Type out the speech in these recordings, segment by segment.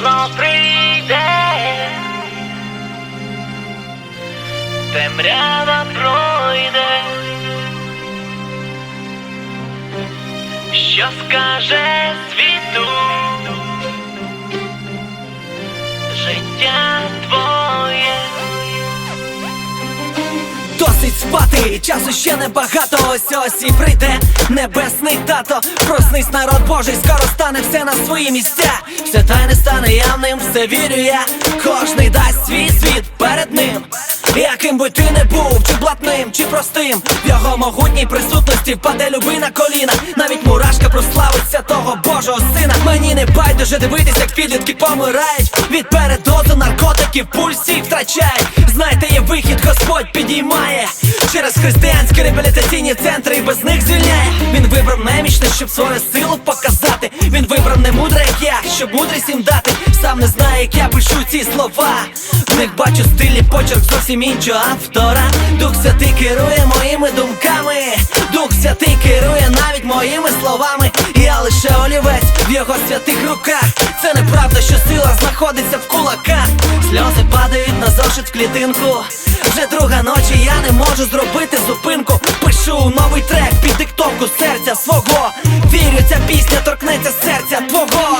світло прийде, темрява пройде, що скаже світу, Досить спати, часу ще небагато. Ось ось і прийде небесний тато. Проснись, народ Божий, скоро стане все на свої місця. Все тайне стане явним, все вірю я. Кожний дасть свій світ перед ним. Яким би ти не був, чи блатним, чи простим, в його могутній присутності впаде люби на коліна. Навіть мурашка прославиться того Божого сина. Мені не байдуже дивитись, як підлітки помирають. Від передозу наркотиків пульсів втрачають. Знайте, є вихід, Господь підіймає через християнські реабілітаційні центри і без них звільняє. Він вибрав немічне, щоб свою силу показати. Він вибрав не мудре, як я, щоб мудрість їм дати. Сам не знає, як я пишу ці слова. В них бачу стилі почерк зовсім іншого автора. Дух Святий керує моїми думками. Дух Святий керує навіть моїми словами. Я лише олівець в його святих руках. Це неправда, що сила знаходиться в кулаках. Сльози падають на зошит в клітинку. Вже друга ночі я не можу зробити зупинку. Пишу новий трек під диктовку серця свого. Вірю, ця пісня торкнеться серця твого.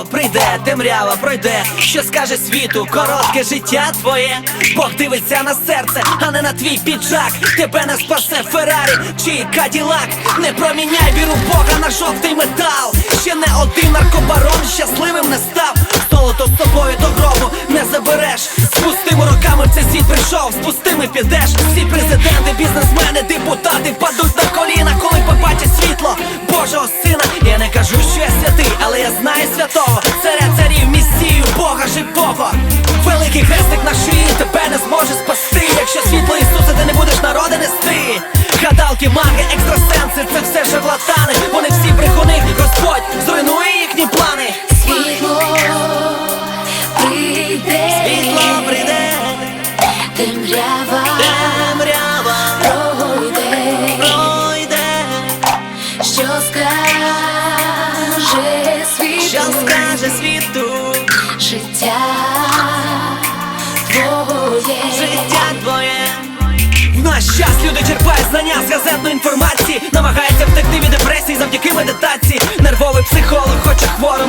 Світло прийде, темрява пройде, що скаже світу, коротке життя твоє. Бог дивиться на серце, а не на твій піджак. Тебе не спасе Феррарі чи Каділак. Не проміняй віру Бога на жовтий метал. Ще не один наркобарон щасливим не став. Золото з собою до гробу не забереш. З пустими руками в цей світ прийшов, з пустими підеш. Всі президенти, бізнесмени, депутати впадуть на прийде, Світло прийде, темрява темрява пройде, пройде. що скаже Що скаже світу, життя твоє. життя твоє. В наш час люди черпають знання з газетної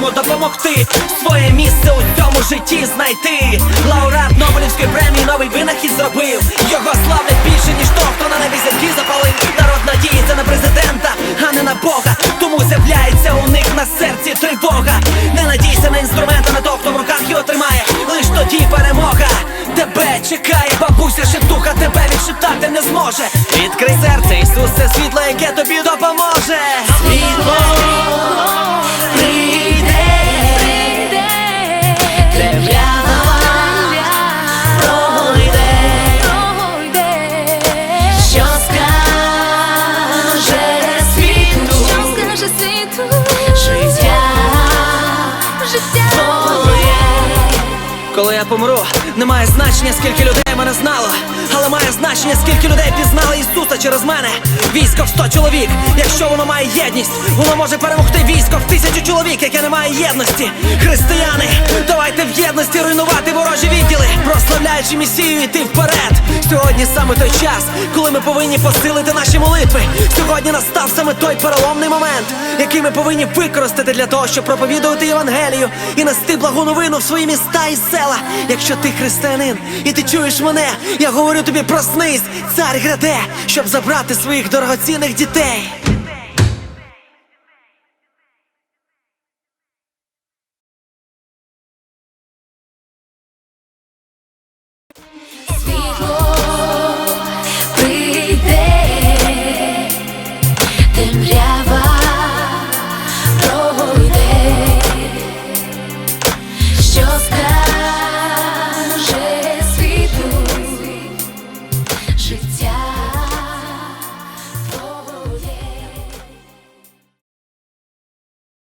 хоче допомогти. Своє місце у цьому житті знайти. Лауреат Нобелівської премії новий винахід зробив. Його славлять більше, ніж того, хто на небі зірки запалив. Народ надіється на президента, а не на Бога. Тому з'являється у них на серці тривога. Не надійся на інструмент, а на того, хто в руках його тримає. Лиш тоді перемога тебе чекає, бабуся шептуха тебе відшептати не зможе. Відкрий серце, Ісус, це світло, яке тобі допоможе. Твоє. Коли я помру, немає значення, скільки людей мене знало, але має значення, скільки людей пізнали Ісуса через мене. Військо в 100 чоловік, якщо воно має єдність, воно може перемогти військо в тисячу чоловік, яке не має єдності. Християни, давайте в єдності руйнувати ворожі відділи, прославляючи місію, йти вперед. Сьогодні саме той час, коли ми повинні посилити наші молитви. Сьогодні настав саме той переломний момент, який ми повинні використати для того, щоб проповідувати Євангелію і нести благу новину в свої міста і села. Якщо ти християнин і ти чуєш мене, я говорю тобі проснись, цар гряде, щоб забрати своїх дорогоцінних дітей.